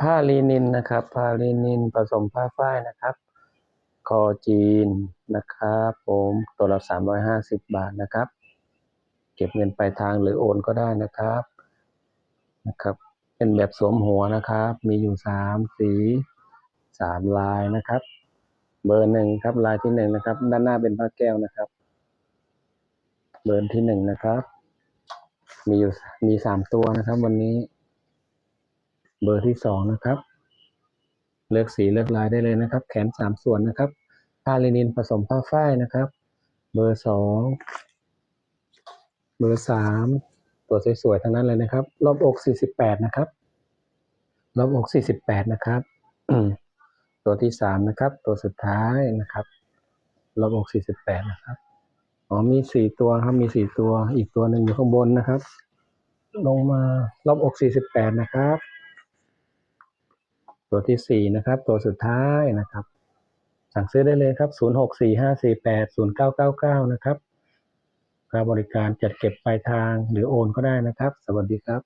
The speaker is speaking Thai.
ผ้าลีนินนะครับ ผ้าลีนินผสมผ้าฝ้ายนะครับ คอจีนนะครับผมตัวละ350 บาทนะครับ เก็บเงินปลายทางหรือโอนก็ได้นะครับนะครับ เป็นแบบสวมหัวนะครับ มีอยู่สามสีสามลายนะครับ เบอร์หนึ่งครับลายที่หนึ่งนะครับ ด้านหน้าเป็นผ้าแก้วนะครับ เบอร์ที่หนึ่งนะครับ มีอยู่มีสามตัวนะครับ วันนี้ เบอร์ที่สองนะครับ เลือกสีเลือกลายได้เลยนะครับ แขนสามส่วนนะครับผ้าลินินผสมผ้าฝ้ายนะครับ เบอร์สองเบอร์สามตัวสวยๆทั้งนั้นเลยนะครับ รอบอกสี่สิบแปดนะครับ รอบอกสี่สิบแปดนะครับตัวที่สามนะครับ ตัวสุดท้ายนะครับ รอบอกสี่สิบแปดนะครับอ๋อมีสี่ตัวครับมีสี่ตัวอีกตัวหนึ่งอยู่ข้างบนนะครับ ลงมารอบอกสี่สิบแปดนะครับ ตัวที่สี่นะครับ ตัวสุดท้ายนะครับ สั่งซื้อได้เลยครับ 0 6 4 5 4 8 0 9 9 9 นะครับค่าบริการจัดเก็บปลายทางหรือโอนก็ได้นะครับ สวัสดีครับ